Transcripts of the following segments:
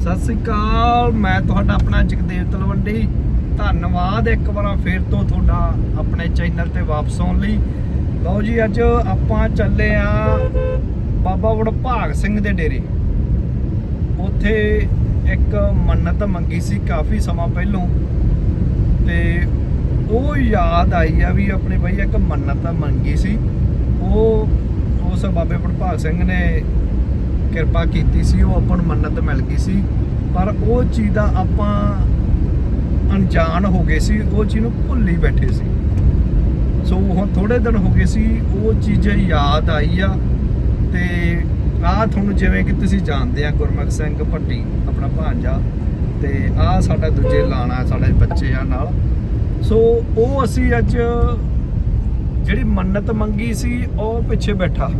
ਸਤਿ ਸ੍ਰੀ ਅਕਾਲ, ਮੈਂ ਤੁਹਾਡਾ ਆਪਣਾ ਜਗਦੇਵ ਤਲਵੰਡੀ। ਧੰਨਵਾਦ ਇੱਕ ਵਾਰ ਫੇਰ ਤੋਂ ਤੁਹਾਡਾ ਆਪਣੇ ਚੈਨਲ ਤੇ ਵਾਪਸ ਆਉਣ ਲਈ। ਲਓ ਜੀ, ਅੱਜ ਆਪਾਂ ਚੱਲੇ ਆ ਬਾਬਾ ਵਡਭਾਗ ਸਿੰਘ ਦੇ ਡੇਰੇ। ਉੱਥੇ ਇੱਕ ਮੰਨਤ ਮੰਗੀ ਸੀ ਕਾਫੀ ਸਮਾਂ ਪਹਿਲੋਂ। ਤੇ ਉਹ ਯਾਦ ਆਈ ਆ ਵੀ ਆਪਣੇ ਬਈ ਇੱਕ ਮੰਨਤ ਮੰਗੀ ਸੀ। ਉਹ ਉਸ ਬਾਬੇ ਵਡਭਾਗ ਸਿੰਘ ਨੇ ਕਿਰਪਾ ਕੀਤੀ ਸੀ, ਉਹ ਆਪਾਂ ਨੂੰ ਮੰਨਤ ਮਿਲ ਗਈ ਸੀ। ਪਰ ਉਹ ਚੀਜ਼ ਦਾ ਆਪਾਂ ਅਣਜਾਣ ਹੋ ਗਏ ਸੀ, ਉਹ ਚੀਜ਼ ਨੂੰ ਭੁੱਲ ਹੀ ਬੈਠੇ ਸੀ। ਸੋ ਉਹ ਥੋੜੇ ਦਿਨ ਹੋ ਗਏ ਸੀ, ਉਹ ਚੀਜ਼ ਯਾਦ ਆਈ ਆ। ਤੇ ਆ ਤੁਹਾਨੂੰ ਜਿਵੇਂ ਕਿ ਤੁਸੀਂ ਜਾਣਦੇ ਆ, ਗੁਰਮੁਖ ਸਿੰਘ ਭੱਟੀ, ਆਪਣਾ ਭਾਂਜਾ ਤੇ ਆ ਸਾਡਾ ਦੂਜੇ ਲਾਣਾ, ਸਾਡੇ ਬੱਚੇ ਆ ਨਾਲ। ਸੋ ਉਹ ਅਸੀਂ ਅੱਜ ਜਿਹੜੀ ਮੰਨਤ ਮੰਗੀ ਸੀ, ਉਹ ਪਿੱਛੇ ਬੈਠਾ,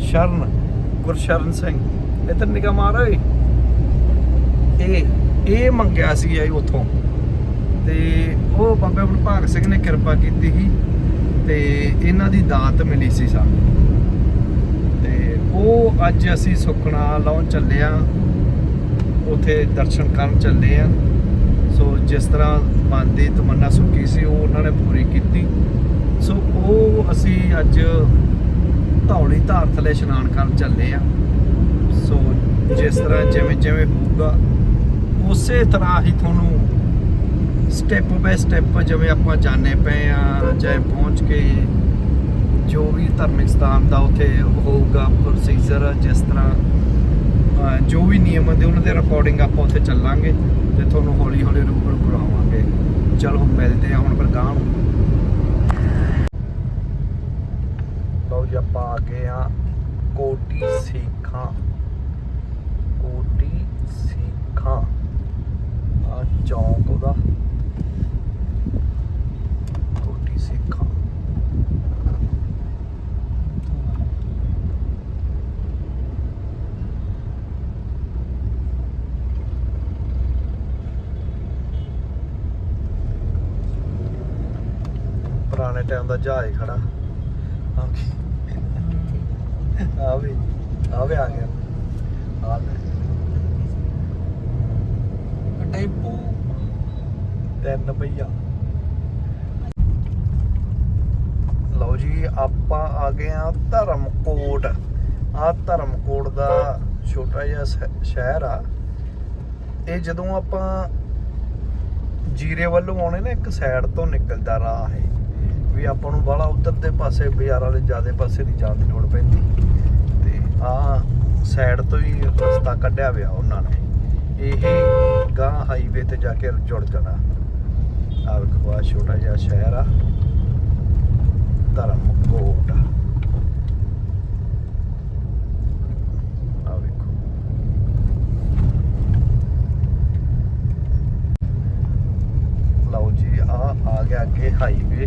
ਸ਼ਰਨ। ਗੁਰਸ਼ਰਨ ਸਿੰਘ। ਇਧਰ ਨਿਗਾਹ ਮਾਰ ਓਏ ਇਹ ਇਹ ਮੰਗਿਆ ਸੀ ਇਹ ਉਥੋਂ। ਤੇ ਉਹ ਬਾਬਾ ਗੁਰਭਾਗ ਸਿੰਘ ਨੇ ਕਿਰਪਾ ਕੀਤੀ ਸੀ ਤੇ ਇਹਨਾਂ ਦੀ ਦਾਤ ਮਿਲੀ ਸੀ ਸਾਨੂੰ। ਤੇ ਉਹ ਅੱਜ ਅਸੀਂ ਸੁਖਣਾ ਲਾਉਣ ਚੱਲੇ ਆ। ਉਥੇ ਦਰਸ਼ਨ ਕਰਨ ਚੱਲੇ ਆ। ਸੋ ਜਿਸ ਤਰ੍ਹਾਂ ਮਨ ਦੀ ਤਮੰਨਾ ਸੁੱਕੀ ਸੀ, ਉਹ ਉਹਨਾਂ ਨੇ ਪੂਰੀ ਕੀਤੀ। ਸੋ ਉਹ ਅਸੀਂ ਅੱਜ ਧੌਲੀ ਧਾਰ ਥਲੇ ਇਸ਼ਨਾਨ ਕਰਨ ਚੱਲੇ ਆ। ਸੋ ਜਿਸ ਤਰ੍ਹਾਂ ਜਿਵੇਂ ਜਿਵੇਂ ਹੋਊਗਾ, ਉਸੇ ਤਰ੍ਹਾਂ ਹੀ ਤੁਹਾਨੂੰ ਸਟੈਪ ਬਾਈ ਸਟੈਪ ਜਿਵੇਂ ਆਪਾਂ ਜਾਣੇ ਪਏ ਆ, ਚਾਹੇ ਪਹੁੰਚ ਕੇ ਜੋ ਵੀ ਧਾਰਮਿਕ ਸਥਾਨ ਦਾ ਉੱਥੇ ਹੋਊਗਾ ਪ੍ਰੋਸੀਜਰ ਜਿਸ ਤਰ੍ਹਾਂ ਜੋ ਵੀ ਨਿਯਮ ਹੁੰਦੇ, ਉਹਨਾਂ ਦੇ ਰਿਕਾਰਡਿੰਗ ਆਪਾਂ ਉੱਥੇ ਚੱਲਾਂਗੇ ਤੇ ਤੁਹਾਨੂੰ ਹੌਲੀ ਹੌਲੀ ਰੂਬਰੂ ਕਰਾਵਾਂਗੇ। ਚਲੋ ਮਿਲਦੇ ਆ ਹੁਣ ਫਿਰ ਗਾਂ ਨੂੰ ਲਓ ਜੀ ਆਪਾਂ ਆ ਗਏ ਆ ਕੋਟੀ ਸੇਖਾਂ। ਕੋਟੀ ਸੇਖਾਂ। ਆ ਚੌਂਕ ਉਹਦਾ। ਕੋਟੀ ਸੇਖਾਂ। ਪੁਰਾਣੇ ਟਾਈਮ ਦਾ ਜਹਾਜ਼ ਖੜਾ ਆ ਵੀ ਆ ਵੀ ਆ ਵੀ ਆ ਗਿਆ। ਆ ਲੈ। ਟੈਂਪੂ। ਤਿੰਨ ਪਈਆ ਲਓ ਜੀ ਆਪਾਂ ਆ ਗਏ ਆ ਧਰਮਕੋਟ। ਆ ਧਰਮਕੋਟ ਦਾ ਛੋਟਾ ਜਿਹਾ ਸ਼ਹਿਰ ਆ। ਇਹ ਜਦੋਂ ਆਪਾਂ ਜੀਰੇ ਵੱਲੋਂ ਆਉਣੇ ਨਾ ਇੱਕ ਸਾਈਡ ਤੋਂ ਨਿਕਲਦਾ ਰਾਹ ਹੈ ਵੀ ਆਪਾਂ ਨੂੰ ਬਾਹਲਾ ਉਧਰ ਦੇ ਪਾਸੇ ਬਾਜ਼ਾਰ ਵਾਲੇ ਜਿਆਦੇ ਪਾਸੇ ਨਹੀਂ ਜਾਣ ਦੀ ਲੋੜ ਪੈਂਦੀ। ਆ ਸਾਈਡ ਤੋਂ ਹੀ ਰਸਤਾ ਕੱਢਿਆ ਹੋਇਆ ਉਹਨਾਂ ਨੇ। ਇਹ ਗਾਂ ਹਾਈਵੇ ਤੇ ਜਾ ਕੇ ਜੁੜ ਜਾਣਾ। ਆ ਵੇਖੋ, ਆਹ ਛੋਟਾ ਜਿਹਾ ਸ਼ਹਿਰ ਆ। ਧਰਮਕੋਟ। ਆ ਵੇਖੋ। ਲਓ ਜੀ ਆ ਆ ਗਿਆ ਅੱਗੇ ਹਾਈਵੇ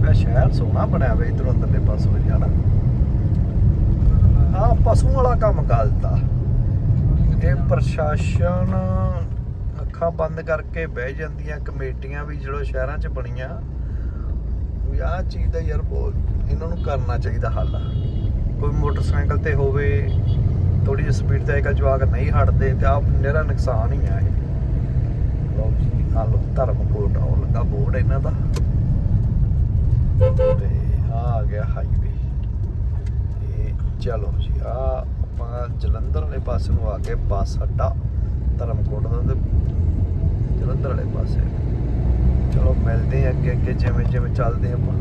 ਮੈਂ ਸ਼ਹਿਰ ਸੋਹਣਾ ਬਣਿਆ ਵੇ, ਇਧਰ ਅੰਦਰਲੇ ਪਾਸੋਂ ਜਾਣਾ ਆ ਪਸ਼ੂ ਵਾਲਾ ਕੰਮ ਗਲਤਾ ਇਹ ਪ੍ਰਸ਼ਾਸਨ ਅੱਖਾਂ ਬੰਦ ਕਰਕੇ ਬਹਿ ਜਾਂਦੀਆਂ, ਕਮੇਟੀਆਂ ਵੀ ਜਿਹੜੋ ਸ਼ਹਿਰਾਂ 'ਚ ਬਣੀਆਂ, ਵੀ ਆਹ ਚੀਜ਼ ਦਾ ਯਾਰ ਬਹੁਤ, ਇਹਨਾਂ ਨੂੰ ਕਰਨਾ ਚਾਹੀਦਾ ਹੱਲ। ਕੋਈ ਮੋਟਰਸਾਈਕਲ ਤੇ ਹੋਵੇ ਥੋੜੀ ਜਿਹੀ ਸਪੀਡ ਤੇ ਇੱਕ ਜਵਾਕ ਨਹੀਂ ਹਟਦੇ, ਤੇ ਆਪ ਨਿਹਰਾ ਨੁਕਸਾਨ ਹੀ ਆ ਇਹ। ਲਓ ਜੀ ਆ ਲੋ ਧਰਮਕੋਟ ਆਉ ਲੱਗਾ ਬੋਰਡ ਇਹਨਾਂ ਦਾ ਤੇ ਆ ਆ ਗਿਆ ਹਾਈਵੇ ਤੇ ਚਲੋ ਜੀ ਆ ਆਪਾਂ ਜਲੰਧਰ ਵਾਲੇ ਪਾਸੇ ਨੂੰ ਆ ਗਏ ਬੱਸ ਅੱਡਾ ਧਰਮਕੋਟ ਦਾ ਤੇ ਜਲੰਧਰ ਵਾਲੇ ਪਾਸੇ। ਚਲੋ ਮਿਲਦੇ ਆ ਅੱਗੇ ਅੱਗੇ ਜਿਵੇਂ ਜਿਵੇਂ ਚੱਲਦੇ ਆਪਾਂ।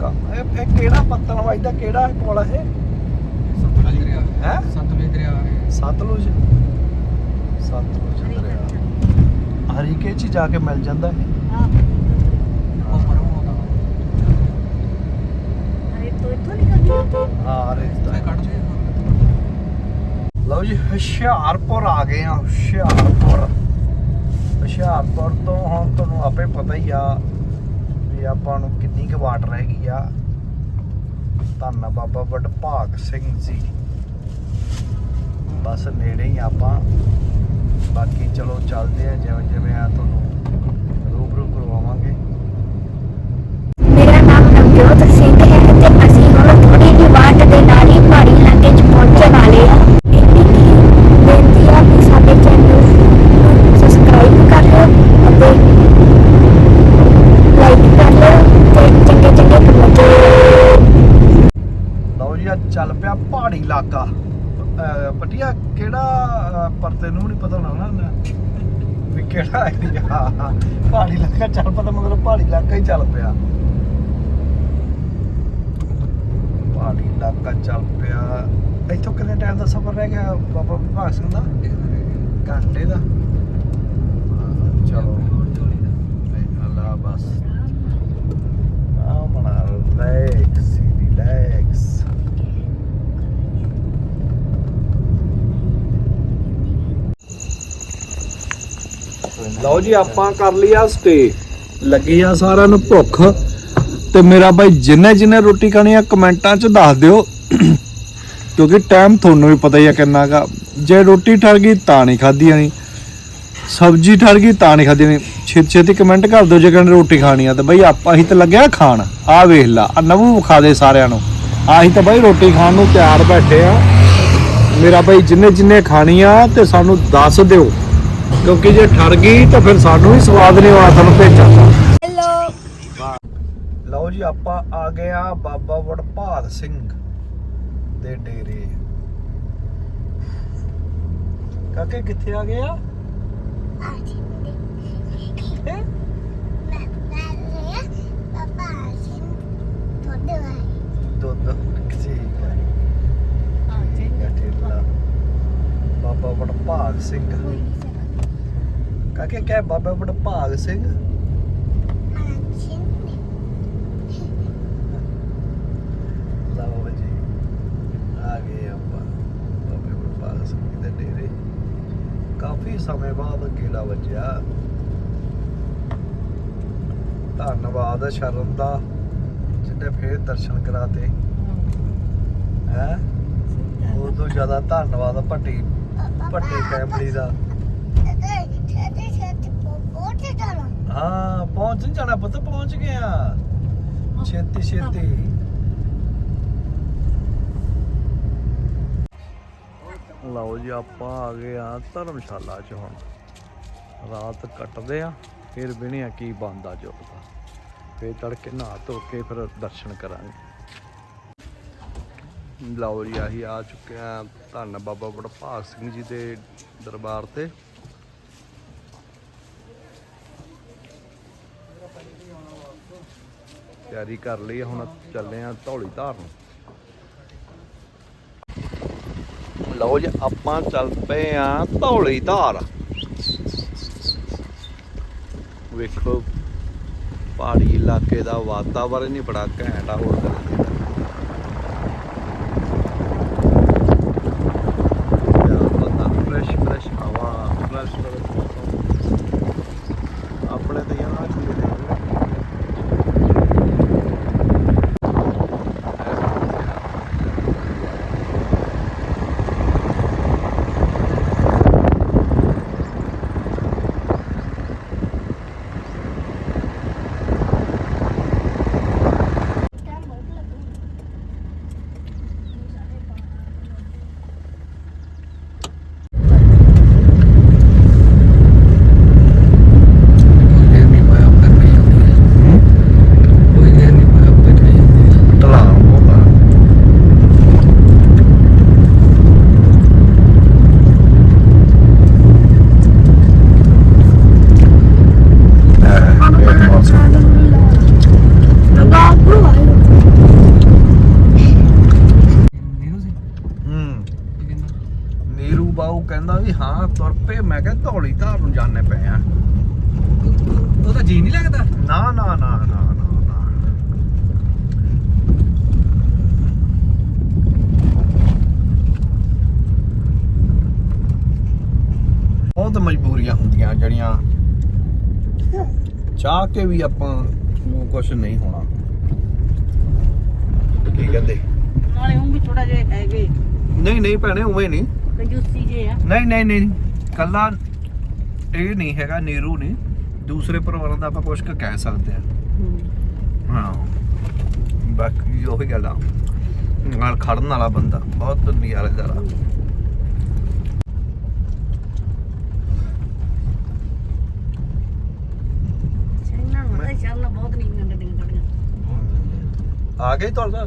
ਕਾ- ਇਹ ਕਿਹੜਾ ਪੱਤਨ ਵੱਜਦਾ ਕਿਹੜਾ ਹੈ ਕੋਲ ਇਹ? ਸਤਲੁਜ ਦਰਿਆ। ਹੈਂ? ਸਤਲੁਜ ਦਰਿਆ ਹੈ। ਸਤਲੁਜ। ਸਤਲੁਜ ਦਰਿਆ। ਹਰੀਕੇ ਚ ਹੀ ਜਾ ਕੇ ਮਿਲ ਜਾਂਦਾ ਹੈ ਉਹ ਪਰੋਂ ਆਉਂਦਾ ਹਾਂ ਆ ਲਓ ਜੀ ਹੁਸ਼ਿਆਰਪੁਰ ਆ ਗਏ ਆ ਹੁਸ਼ਿਆਰਪੁਰ। ਹੁਸ਼ਿਆਰਪੁਰ ਤੋਂ ਹੁਣ ਤੁਹਾਨੂੰ ਆਪੇ ਪਤਾ ਹੀ ਆ ਵੀ ਆਪਾਂ ਨੂੰ ਕਿੰਨੀ ਕੁ ਵਾਟ ਰਹਿ ਗਈ ਆ। ਧੰਨ ਬਾਬਾ ਵਡਭਾਗ ਸਿੰਘ ਜੀ। ਬਸ ਨੇੜੇ ਹੀ ਆਪਾਂ। ਬਾਕੀ ਚਲੋ ਚੱਲਦੇ ਆ ਜਿਵੇਂ ਜਿਵੇਂ ਆ ਤੁਹਾਨੂੰ ਅਹ, ਪਟਿਆ ਕਿਹੜਾ ਅਹ, ਪਰ ਨਹੀਂ ਪਤਾ ਹੋਣਾ ਨਾ ਵੀ ਕਿਹੜਾ ਏਰੀਆ ਪਹਾੜੀ ਇਲਾਕਾ ਚੱਲ ਪਤਾ ਮਤਲਬ ਪਹਾੜੀ ਇਲਾਕਾ ਹੀ ਚੱਲ ਪਿਆ। ਪਹਾੜੀ ਇਲਾਕਾ ਚੱਲ ਪਿਆ। ਇੱਥੋਂ ਕਿੰਨੇ ਟਾਈਮ ਦਾ ਸਫ਼ਰ ਰਹਿ ਗਿਆ ਬਾਬਾ ਵਿਭਾਗ ਸਿੰਘ ਦਾ? ਘੰਟੇ ਦਾ। ਚਲੋ। ਅੱਲਾ ਬਸ। ਆਮਣਾ ਰਿਲੈਕਸ ਰਿਲੈਕਸ ਲਓ ਜੀ, ਆਪਾਂ ਕਰ ਲਿਆ ਸਟੇ। ਲੱਗੀ ਆ ਸਾਰਿਆਂ ਨੂੰ ਭੁੱਖ। ਤੇ ਮੇਰਾ ਬਾਈ, ਜਿੰਨੇ ਜਿੰਨੇ ਰੋਟੀ ਖਾਣੀ ਆ, ਕਮੈਂਟਾਂ 'ਚ ਦੱਸ ਦਿਓ। ਕਿਉਂਕਿ ਟਾਈਮ ਤੁਹਾਨੂੰ ਵੀ ਪਤਾ ਹੀ ਆ ਕਿੰਨਾ ਕਾ ਜੇ ਰੋਟੀ ਠਰ ਗਈ, ਤਾਂ ਨਹੀਂ ਖਾਧੀ ਜਾਣੀ। ਸਬਜ਼ੀ ਠਰ ਗਈ, ਤਾਂ ਨਹੀਂ ਖਾਧੀ ਜਾਣੀ। ਛੇਤੀ ਛੇਤੀ ਕਮੈਂਟ ਕਰ ਦਿਓ ਜੇ ਕਹਿੰਦੇ ਰੋਟੀ ਖਾਣੀ ਆ। ਤੇ ਬਾਈ, ਆਪਾਂ ਹੀ ਤਾਂ ਲੱਗਿਆ ਖਾਣ। ਆ ਵੇਖ ਲਾ, ਆ ਨਵੂ ਵਿਖਾ ਦੇ ਸਾਰਿਆਂ ਨੂੰ। ਆਹੀ ਤਾਂ ਬਾਈ, ਰੋਟੀ ਖਾਣ ਨੂੰ ਤਿਆਰ ਬੈਠੇ ਆ। ਮੇਰਾ ਬਾਈ, ਜਿੰਨੇ ਜਿੰਨੇ ਖਾਣੀ ਆ, ਤੇ ਸਾਨੂੰ ਦੱਸ ਦਿਓ। ਕਿਉਂਕਿ ਜੇ ਠਰ ਗਈ ਤਾਂ ਫਿਰ ਸਾਨੂੰ ਵੀ ਸਵਾਦ ਨਹੀਂ ਆਉਣਾ ਤੁਹਾਨੂੰ ਭੇਜਾਂ ਹੈਲੋ ਲਓ ਜੀ ਆਪਾਂ ਆ ਗਏ ਆ ਬਾਬਾ ਵੜਭਾਗ ਸਿੰਘ ਦੇ ਡੇਰੇ। ਕਾਕੇ ਕਿੱਥੇ ਆ ਗਏ ਆ? ਦੁੱਧ ਬਾਬਾ ਵੜਭਾਗ ਸਿੰਘ। ਕਾਕੇ ਕਹਿ ਬਾਬਾ ਵੜਭਾਗ ਸਿੰਘ। ਲਓ ਜੀ ਆ ਗਏ ਆਪਾਂ ਬਾਬੇ ਵੜਭਾਗ ਸਿੰਘ ਦੇ ਡੇਰੇ। ਕਾਫੀ ਸਮੇਂ ਬਾਅਦ ਗੇੜਾ ਵੱਜਿਆ। ਧੰਨਵਾਦ ਸ਼ਰਨ ਦਾ ਜਿਹਨੇ ਫੇਰ ਦਰਸ਼ਨ ਕਰਾਤੇ। ਹੈ? ਉਹ ਤੋਂ ਜ਼ਿਆਦਾ ਧੰਨਵਾਦ ਭੱਟੀ ਭੱਟੀ ਫੈਮਿਲੀ ਦਾ। ਹਾਂ, ਪਹੁੰਚ ਨਹੀਂ ਜਾਣਾ ਪੁੱਤ, ਪਹੁੰਚ ਗਿਆ ਛੇਤੀ ਛੇਤੀ। ਲਓ ਜੀ, ਆਪਾਂ ਆ ਗਏ ਆ ਧਰਮਸ਼ਾਲਾ ਚ ਹੁਣ। ਰਾਤ ਕੱਟਦੇ ਆ, ਫਿਰ ਬਿਣਿਆ ਕੀ ਬੰਦਾ ਜੋਦਾ ਫੇਰ ਤੜਕੇ ਨਹਾ ਧੋ ਕੇ ਫਿਰ ਦਰਸ਼ਨ ਕਰਾਂਗੇ। ਲਓ ਜੀ, ਆਹੀ ਆ ਚੁੱਕੇ ਆ ਧੰਨ ਬਾਬਾ ਵੜਭਾਗ ਸਿੰਘ ਜੀ ਦੇ ਦਰਬਾਰ ਤੇ। ਤਿਆਰੀ ਕਰ ਲਈ ਹੁਣ ਚੱਲੇ ਆ ਧੌਲੀ ਧਾਰ ਨੂੰ। ਲਓ ਜੀ, ਆਪਾਂ ਚੱਲ ਪਏ ਆ ਧੌਲੀ ਧਾਰ। ਵੇਖੋ, ਪਹਾੜੀ ਇਲਾਕੇ ਦਾ ਵਾਤਾਵਰਨ ਹੀ ਬੜਾ ਘੈਂਟ ਆ, ਹੋਰ ਤਰ੍ਹਾਂ ਦੀ ਫਰੈਸ਼ ਫਰੈਸ਼ ਹਵਾ ਫਰੈਸ਼ ਫਰੈਸ਼ ਮੌਸਮ ਆਪਣੇ ਤੇ ਯਾਰ ਆ ਚੁੱਕੇ ਨੇ ਢਲਾਣ ਬਹੁਤ ਆ ਹੂੰ ਨੀਰੂ ਬਾਊ ਕਹਿੰਦਾ ਵੀ ਪਏ ਮੈਂ ਕਿਹਾ ਧੌਲੀ ਧਾਰ ਨੂੰ ਜਾਣੇ ਪਏ ਆ। ਉਹਦਾ ਜੀ ਨਹੀਂ ਲੱਗਦਾ? ਨਾ ਨਾ ਨਾ ਨਾ ਨਾ ਨਾ। ਬਹੁਤ ਮਜਬੂਰੀਆਂ ਹੁੰਦੀਆਂ ਜਿਹੜੀਆਂ ਚਾਹ ਕੇ ਵੀ ਆਪਾਂ ਨੂੰ ਕੁਝ ਨਹੀਂ ਹੋਣਾ। ਕੀ ਕਹਿੰਦੇ? ਨਾਲੇ ਉਹ ਵੀ ਥੋੜਾ ਜਿਹਾ ਹੈਗੇ। ਨਹੀਂ ਨਹੀਂ ਭੈਣੇ ਉਵੇਂ ਨਹੀਂ। ਕੰਜੂਸੀ ਜੇ ਆ। ਨਹੀਂ ਨਹੀਂ ਨਹੀਂ। ਕੱਲਾ ਇਹ ਨਹੀਂ ਹੈਗਾ ਨੀਰੂ ਨਹੀਂ। ਦੂਸਰੇ ਪਰਿਵਾਰਾਂ ਦਾ ਆਪਾਂ ਕੁਝ ਕੁ ਕਹਿ ਸਕਦੇ ਆ ਹਾਂ। ਬਾਕੀ ਉਹੀ ਗੱਲ ਆ। ਨਾਲ ਖੜਨ ਵਾਲਾ ਬੰਦਾ ਬਹੁਤ ਨਿਆਰੇਦਾਰ ਆ ਆ ਗਏ ਤੁਹਾਡਾ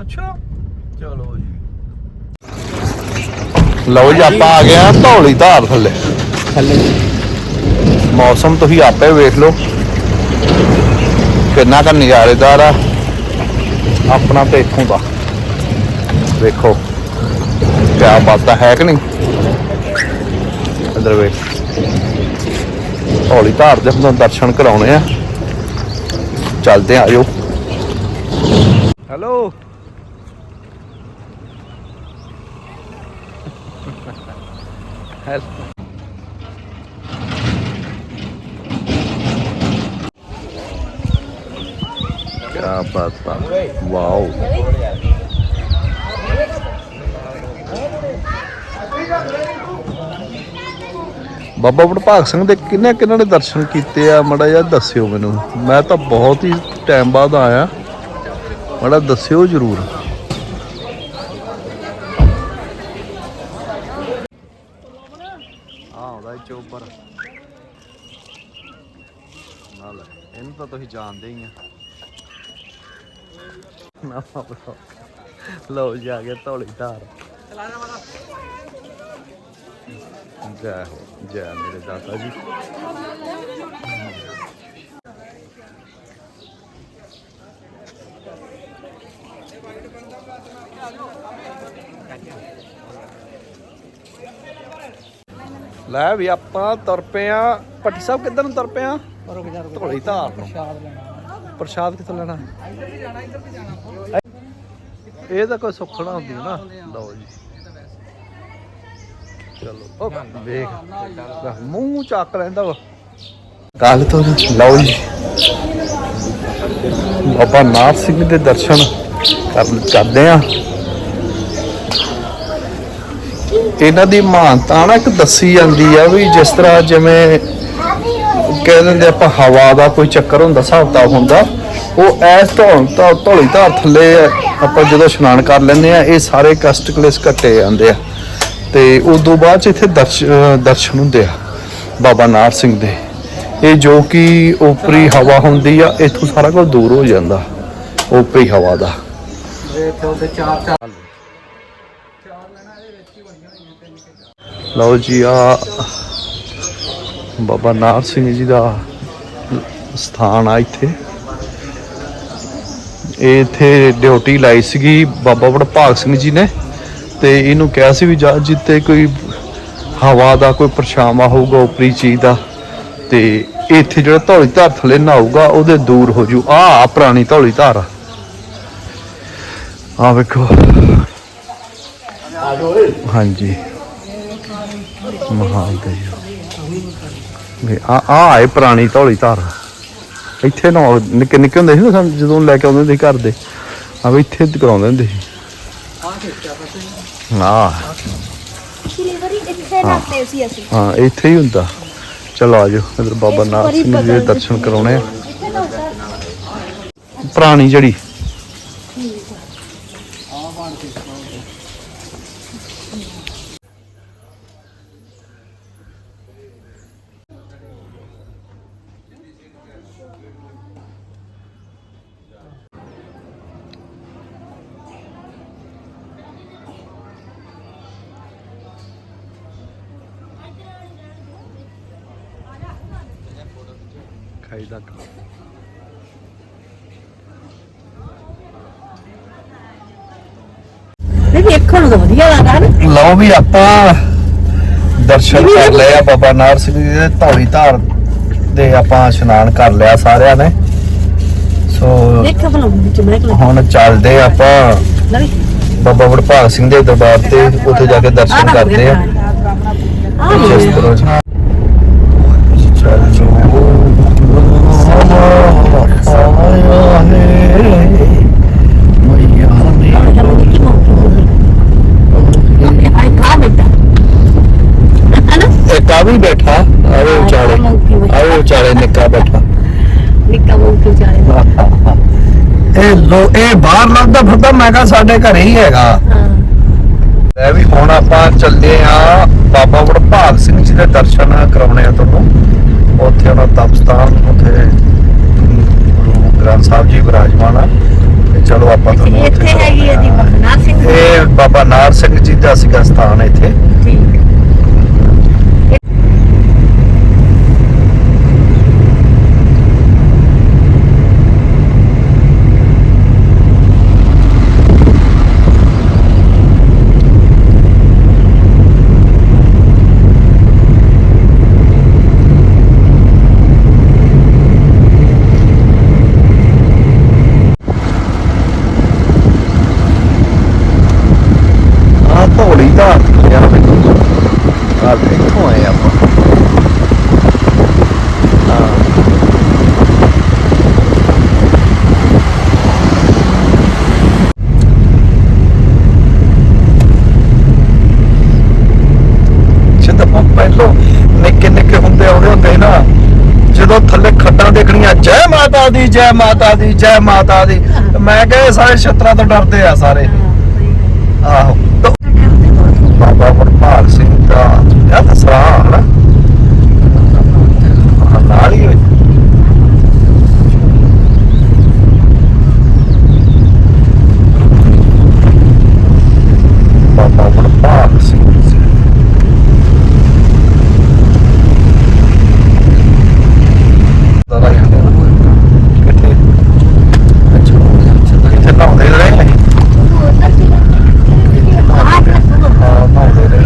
ਅੱਛਾ। ਚਲੋ ਜੀ। ਲਓ ਜੀ ਆਪਾਂ ਆ ਗਏ ਆ ਧੌਲੀ ਧਾਰ ਥੱਲੇ। ਥੱਲੇ ਮੌਸਮ ਤੁਸੀਂ ਆਪੇ ਵੇਖ ਲਓ। ਕਿੰਨਾ ਕੁ ਨਜ਼ਾਰੇਦਾਰ ਆ। ਆਪਣਾ ਤੇ ਇੱਥੋਂ ਦਾ। ਵੇਖੋ ਕਿਆ ਬਾਤ ਹੈ ਕਿ ਨਹੀਂ? ਇਧਰ ਵੇਖ। ਹੌਲੀ ਧਾਰ ਦੇ ਤੁਹਾਨੂੰ ਦਰਸ਼ਨ ਕਰਾਉਣੇ ਆ। ਚੱਲਦੇ ਆ ਆਜੋ ਹੈਲੋ। ਹੈਲੋ ਕਿਆ ਬਾਤ ਆ ਵਾਓ ਬਾਬਾ ਵਡਭਾਗ ਸਿੰਘ ਦੇ ਕਿੰਨੇ ਕਿੰਨਾਂ ਨੇ ਦਰਸ਼ਨ ਕੀਤੇ ਆ ਮੜਾ ਜਿਹਾ ਦੱਸਿਓ ਮੈਨੂੰ ਮੈਂ ਤਾਂ ਬਹੁਤ ਹੀ ਟਾਈਮ ਬਾਅਦ ਆਇਆ ਮੜਾ ਦੱਸਿਓ ਜਰੂਰ ਆ ਉਹਦਾ ਨਾਲ, ਇਹਨੂੰ ਤਾਂ ਤੁਸੀਂ ਜਾਣਦੇ ਹੀ ਆ। ਨਾ ਬਾਬਾ ਲਓ ਜਾ ਕੇ ਧੌਲੀ ਧਾਰ। ਜੈ ਹੋ, ਜੈ ਮੇਰੇ ਦਾਤਾ ਜੀ। ਲੈ ਵੀ ਆਪਾਂ ਤੁਰ ਪਏ ਆ। ਭੱਟੀ ਸਾਹਿਬ ਕਿੱਧਰ ਨੂੰ ਤੁਰ ਆ? ਰੁਕ ਜਾ ਰੁਕ ਧੌਲੀ ਧਾਰ ਨੂੰ। ਪ੍ਰਸ਼ਾਦ ਲੈਣਾ ਪ੍ਰਸ਼ਾਦ ਕਿੱਥੋਂ ਲੈਣਾ? ਇਹ ਤਾਂ ਕੋਈ ਸੁੱਖਣਾ ਹੁੰਦੀ ਨਾ। ਲਓ ਜੀ। ਚਲੋ ਵੇਖ। ਮੂੰਹ ਚੱਕ ਲੈਂਦਾ ਵਾ। ਗੱਲ ਤੋਂ ਲਓ ਜੀ। ਬਾਬਾ ਨਾਥ ਸਿੰਘ ਦੇ ਦਰਸ਼ਨ ਕਰ ਕਰਦੇ ਆ। ਇਹਨਾਂ ਦੀ ਮਹਾਨਤਾ ਨਾ ਇੱਕ ਦੱਸੀ ਜਾਂਦੀ ਆ ਵੀ ਜਿਸ ਤਰ੍ਹਾਂ ਜਿਵੇਂ ਕਹਿ ਦਿੰਦੇ ਆਪਾਂ ਹਵਾ ਦਾ ਕੋਈ ਚੱਕਰ ਹੁੰਦਾ, ਹਿਸਾਬ ਹੁੰਦਾ, ਉਹ ਐਸ ਧੌਣ ਤਾਂ ਧੌਲੀ ਧਾਰ ਥੱਲੇ ਆਪਾਂ ਜਦੋਂ ਇਸ਼ਨਾਨ ਕਰ ਲੈਂਦੇ ਆ, ਇਹ ਸਾਰੇ ਕਸ਼ਟ ਕਲੇਸ਼ ਘਟੇ ਜਾਂਦੇ ਆ। ਤੇ ਉਸ ਤੋਂ ਬਾਅਦ ਚ ਇੱਥੇ ਦਰਸ਼- ਦਰਸ਼ਨ ਹੁੰਦੇ ਆ, ਬਾਬਾ ਨਾਰ ਸਿੰਘ ਦੇ। ਇਹ ਜੋ ਕਿ ਉਪਰੀ ਹਵਾ ਹੁੰਦੀ ਆ, ਇਥੋਂ ਸਾਰਾ ਕੁਝ ਦੂਰ ਹੋ ਜਾਂਦਾ, ਉਪਰੀ ਹਵਾ ਦਾ। ਇੱਥੇ ਉਹਦੇ ਚਾਰ ਚਾਰ ਲਓ ਜੀ ਆ ਬਾਬਾ ਨਾਰ ਸਿੰਘ ਜੀ ਦਾ ਸਥਾਨ ਆ ਇੱਥੇ। ਇਹ ਇੱਥੇ ਡਿਊਟੀ ਲਾਈ ਸੀਗੀ ਬਾਬਾ ਵਡਭਾਗ ਸਿੰਘ ਜੀ ਨੇ ਤੇ ਇਹਨੂੰ ਕਿਹਾ ਸੀ ਵੀ ਜਾ ਜਿੱਤੇ ਕੋਈ ਹਵਾ ਦਾ ਕੋਈ ਪਰਛਾਵਾਂ ਹੋਊਗਾ ਉਪਰੀ ਚੀਜ਼ ਦਾ ਤੇ ਇੱਥੇ ਜਿਹੜਾ ਧੌਲੀ ਧਾਰ ਥੱਲੇ ਨਹਾਊਗਾ ਉਹਦੇ ਦੂਰ ਹੋ ਜੂ। ਆ ਪੁਰਾਣੀ ਧੌਲੀ ਧਾਰ ਆ। ਵੇਖੋ। ਹਾਂਜੀ। ਮਹਾਦੇਵ ਵੀ ਆ ਆ ਹੈ ਪੁਰਾਣੀ ਧੌਲੀ ਧਾਰ। ਇੱਥੇ ਨਾ ਨਿੱਕੇ ਨਿੱਕੇ ਹੁੰਦੇ ਸੀ ਨਾ ਸਾਨੂੰ ਜਦੋਂ ਲੈ ਕੇ ਆਉਂਦੇ ਹੁੰਦੇ ਸੀ ਘਰ ਦੇ। ਆ ਵੀ ਇੱਥੇ ਕਰਾਉਂਦੇ ਹੁੰਦੇ ਸੀ। ਹਾਂ। ਹਾਂ। ਇੱਥੇ ਹੀ ਹੁੰਦਾ। ਚਲੋ ਆਜੋ ਇਧਰ ਬਾਬਾ ਨਾਥ ਸਿੰਘ ਜੀ ਦੇ ਦਰਸ਼ਨ ਕਰਾਉਣੇ ਆ। ਤਾਂ ਪੁਰਾਣੀ ਜਿਹੜੀ ਖਾਈ ਦਾ ਨਹੀਂ ਵੇਖਣ ਨੂੰ ਤਾਂ ਵਧੀਆ ਲੱਗਦਾ ਨਾ। ਲਓ ਵੀ ਆਪਾਂ ਦਰਸ਼ਨ ਕਰ ਲਏ ਆ ਬਾਬਾ ਨਾਰ ਸਿੰਘ ਜੀ ਦੇ ਧੌਲੀ ਧਾਰ ਦੇ ਆਪਾਂ ਇਸ਼ਨਾਨ ਕਰ ਲਿਆ ਸਾਰਿਆਂ ਨੇ। ਸੋ ਦੇਖ ਭਲਾ ਵਿੱਚ ਮੈਂ ਕਿ ਹੁਣ ਚੱਲਦੇ ਆਪਾਂ ਲਵੀ। ਬਾਬਾ ਵਡਭਾਗ ਸਿੰਘ ਦੇ ਦਰਬਾਰ ਤੇ ਉੱਥੇ ਜਾ ਕੇ ਦਰਸ਼ਨ ਕਰਦੇ ਆ। ਜਿਸ ਤਰ੍ਹਾਂ ਚੱਲੋ ਆਇਆ ਹੈ ਮਈਆ ਨੇ ਆਈ ਕਾ ਬੇਟਾ ਇੱਕ ਆ ਵੀ ਬੈਠਾ ਆਵੇ ਵਿਚਾਲੇ ਆਵੇ ਵਿਚਾਲੇ ਨਿੱਕਾ ਬੈਠਾ ਨਿੱਕਾ ਮੂੰਹ ਕੇ ਚਾਰੇ ਇਹ ਲੋ ਇਹ ਬਾਹਰ ਲੱਭਦਾ ਫਿਰਦਾ ਮੈਂ ਕਿਹਾ ਸਾਡੇ ਘਰੇ ਹੀ ਹੈਗਾ। ਹਾਂ ਮੈਂ ਵੀ ਹੁਣ ਆਪਾਂ ਚੱਲੇ ਆ ਬਾਬਾ ਵਡਭਾਗ ਸਿੰਘ ਜੀ ਦੇ ਦਰਸ਼ਨ ਕਰਾਉਣੇ ਆ ਤੁਹਾਨੂੰ। ਉੱਥੇ ਉਹਨਾਂ ਤਪਸਥਾਨ ਉੱਥੇ ਗੁਰੂ ਗ੍ਰੰਥ ਸਾਹਿਬ ਜੀ ਵਿਰਾਜਮਾਨ ਆ। ਤੇ ਚਲੋ ਆਪਾਂ ਤੁਹਾਨੂੰ ਇੱਥੇ ਹੈਗੀ ਹੈ ਜੀ ਬਖਨਾ ਸਿੰਘ ਇਹ ਬਾਬਾ ਨਾਰ ਸਿੰਘ ਜੀ ਦਾ ਸੀਗਾ ਸਥਾਨ ਇੱਥੇ। ਠੀਕ ਆ ਧੌਲੀ ਦਾ ਯਾਰ ਮੈਨੂੰ ਆ ਦੇਖੋ ਆਏ ਆਪਾਂ ਹਾਂ ਜਦੋਂ ਆਪਾਂ ਪਹਿਲੋਂ ਨਿੱਕੇ ਨਿੱਕੇ ਹੁੰਦੇ ਆਉਂਦੇ ਹੁੰਦੇ ਸੀ ਨਾ ਜਦੋਂ ਥੱਲੇ ਖੱਡਾਂ ਦੇਖਣੀਆਂ ਜੈ ਮਾਤਾ ਦੀ ਜੈ ਮਾਤਾ ਦੀ ਜੈ ਮਾਤਾ ਦੀ। ਮੈਂ ਕਿਹਾ ਇਹ ਸਾਰੇ ਛਤਰਾ ਤੋਂ ਡਰਦੇ ਆ ਸਾਰੇ। ਆਹੋ ਤਾਂ ਬਾਬਾ ਵਰਪਾਲ ਸਿੰਘ ਦਾ ਇਹ ਤਾਂ ਸਰਾਹ ਨਾ ਨਾਲ ਹੀ ਹੋਈ। ਬਾਬਾ ਵਰਪਾਲ ਸਿੰਘ ਜੀ। ਦਾਦਾ ਹੀ ਹੁੰਦੇ ਨਾ। ਕਿੱਥੇ ਅੱਛਾ ਇੱਥੇ ਨਹਾਉਂਦੇ ਰਹੇ ਅਸੀਂ। ਹਾਂ ਨਹਾਉਂਦੇ ਰਹੇ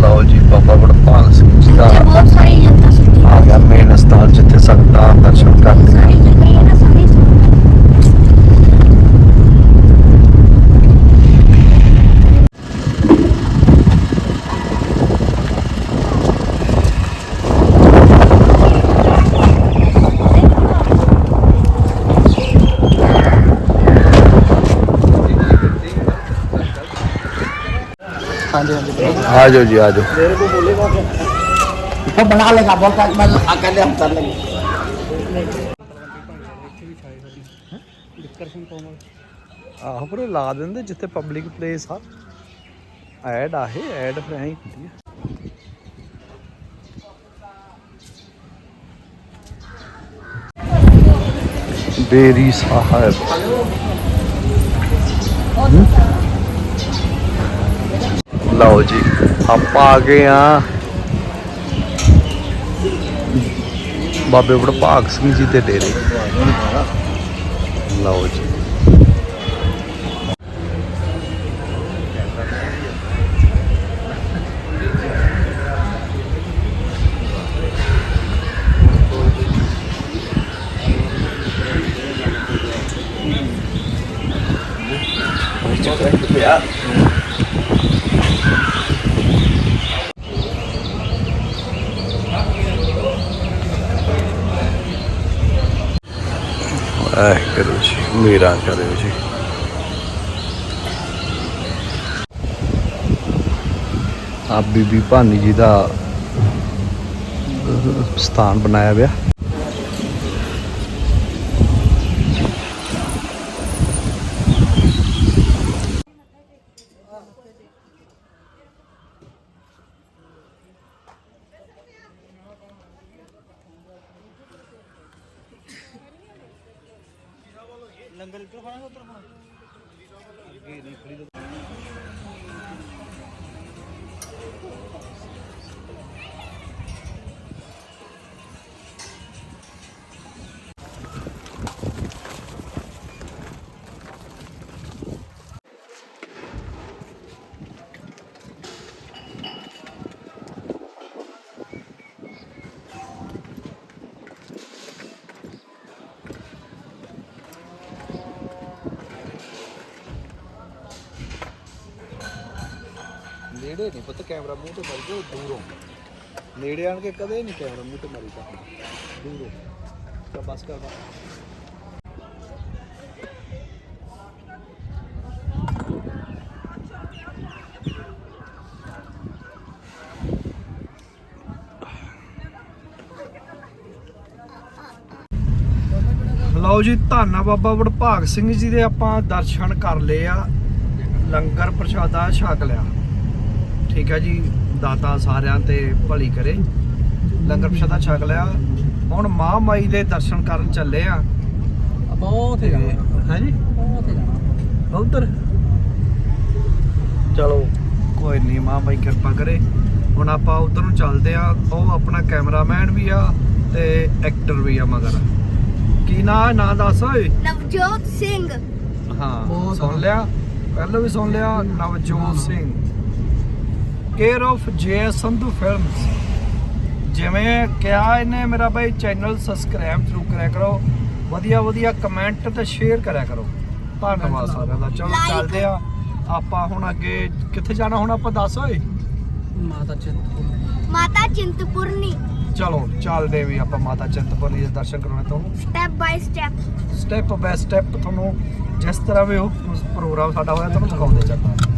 ਲਓ ਜੀ ਬਾਬਾ ਵੜਪਾਲ ਸਿੰਘ ਜੀ ਦਾ ਬਹੁਤ ਸਾਰੀ ਜਨਤਾ ਸੁਣਦੀ ਆ ਗਿਆ ਮੇਨ ਸਥਾਨ ਜਿੱਥੇ ਸੰਗਤਾਂ ਦਰਸ਼ਨ ਕਰਦੀਆਂ ਸਾਰੀ ਜਗ੍ਹਾ ਹੀ ਹੈ ਨਾ ਸਾਰੀ ਹਾਂਜੀ ਹਾਂਜੀ ਆ ਜਾਓ ਜੀ ਆ ਜਾਓ तो बना लेगा बोलता है, मैं अकेले हम कर लेंगे ਆਹੋ ਪਰ ਉਹ ਲਾ ਦਿੰਦੇ ਜਿੱਥੇ ਪਬਲਿਕ ਪਲੇਸ ਆ ਐਡ ਆ ਇਹ ਐਡ ਫਿਰ ਐਂ ਹੀ ਹੁੰਦੀ ਆ ਬੇਰੀ ਸਾਹਿਬ ਹਮ? ਲਓ ਜੀ, ਆਪਾਂ ਆ ਗਏ ਆ ਬਾਬੇ ਭਾਗ ਸਿੰਘ ਜੀ ਦੇ ਡੇਰੇ। ਲਓ ਜੀ। ਐ ਕਰੋ ਜੀ ਮੇਰਾ ਕਰਿਓ ਜੀ। ਆ ਬੀਬੀ ਭਾਨੀ ਜੀ ਦਾ ਸਥਾਨ ਬਣਾਇਆ ਹੋਇਆ। ਨੇੜੇ ਨਹੀਂ ਪਤਾ, ਕੈਮਰਾ ਮੂੰਹ ਤੇ ਮਾਰੀ ਜਾਓ, ਦੂਰੋਂ। ਨੇੜੇ ਆਣ ਕੇ ਕਦੇ ਨਹੀਂ ਕੈਮਰਾ ਮੂੰਹ ਤੇ ਮਾਰੀਦਾ ਦੂਰੋਂ। ਤਾਂ ਬਸ ਕਰ, ਬਸ। ਲਓ ਜੀ, ਧੰਨਾ ਬਾਬਾ ਵਡਭਾਗ ਸਿੰਘ ਜੀ ਦੇ ਆਪਾਂ ਦਰਸ਼ਨ ਕਰ ਲਏ ਆ। ਲੰਗਰ ਪ੍ਰਸ਼ਾਦਾ ਛਕ ਲਿਆ। ਠੀਕ ਹੈ ਜੀ ਦਾਤਾ ਸਾਰਿਆਂ ਤੇ ਭਲੀ ਕਰੇ। ਲੰਗਰ ਪ੍ਰਸ਼ਾਦਾ ਛਕ ਲਿਆ। ਹੁਣ ਮਾਂ ਮਾਈ ਦੇ ਦਰਸ਼ਨ ਕਰਨ ਚੱਲੇ ਆ। ਬਹੁਤ ਹੈ ਜੀ? ਬਹੁਤ ਹੀ ਉਧਰ? ਚਲੋ ਕੋਈ ਨਹੀਂ ਮਾਂ ਬਾਈ ਕਿਰਪਾ ਕਰੇ। ਹੁਣ ਆਪਾਂ ਉਧਰ ਨੂੰ ਚੱਲਦੇ ਆ। ਉਹ ਆਪਣਾ ਕੈਮਰਾਮੈਨ ਵੀ ਆ ਤੇ ਐਕਟਰ ਵੀ ਆ ਮਗਰ। ਕੀ ਨਾਂ ਨਾਂ ਦੱਸ ਓਏ। ਨਵਜੋਤ ਸਿੰਘ। ਹਾਂ ਸੁਣ ਲਿਆ? ਪਹਿਲਾਂ ਵੀ ਸੁਣ ਲਿਆ। ਨਵਜੋਤ ਸਿੰਘ। ਕੇਅਰ ਆਫ ਜੇ ਸੰਧੂ ਫਿਲਮਸ ਜਿਵੇਂ ਕਿਹਾ ਇਹਨੇ ਮੇਰਾ ਭਾਈ ਚੈਨਲ ਸਬਸਕ੍ਰਾਈਬ ਜ਼ਰੂਰ ਕਰਿਆ ਕਰੋ ਵਧੀਆ ਵਧੀਆ ਕਮੈਂਟ ਤੇ ਸ਼ੇਅਰ ਕਰਿਆ ਕਰੋ। ਧੰਨਵਾਦ ਸਾਰਿਆਂ ਦਾ। ਚਲੋ. ਚੱਲਦੇ ਆ ਆਪਾਂ ਹੁਣ ਅੱਗੇ ਕਿੱਥੇ ਜਾਣਾ ਹੁਣ ਆਪਾਂ ਦੱਸ ਓਏ? ਮਾਤਾ ਚਿੰਤਪੁਰ ਮਾਤਾ ਚਿੰਤਪੁਰਨੀ। ਚਲੋ ਚੱਲਦੇ ਵੀ ਆਪਾਂ ਮਾਤਾ ਚਿੰਤਪੁਰਨੀ ਦੇ ਦਰਸ਼ਨ ਕਰਾਉਣੇ ਤੁਹਾਨੂੰ। Step by step step by step ਤੁਹਾਨੂੰ ਜਿਸ ਤਰ੍ਹਾਂ ਵੀ ਉਹ ਪ੍ਰੋਗਰਾਮ ਸਾਡਾ ਹੋਇਆ ਤੁਹਾਨੂੰ ਦਿਖਾਉਂਦੇ ਚੱਲਾਂਗੇ।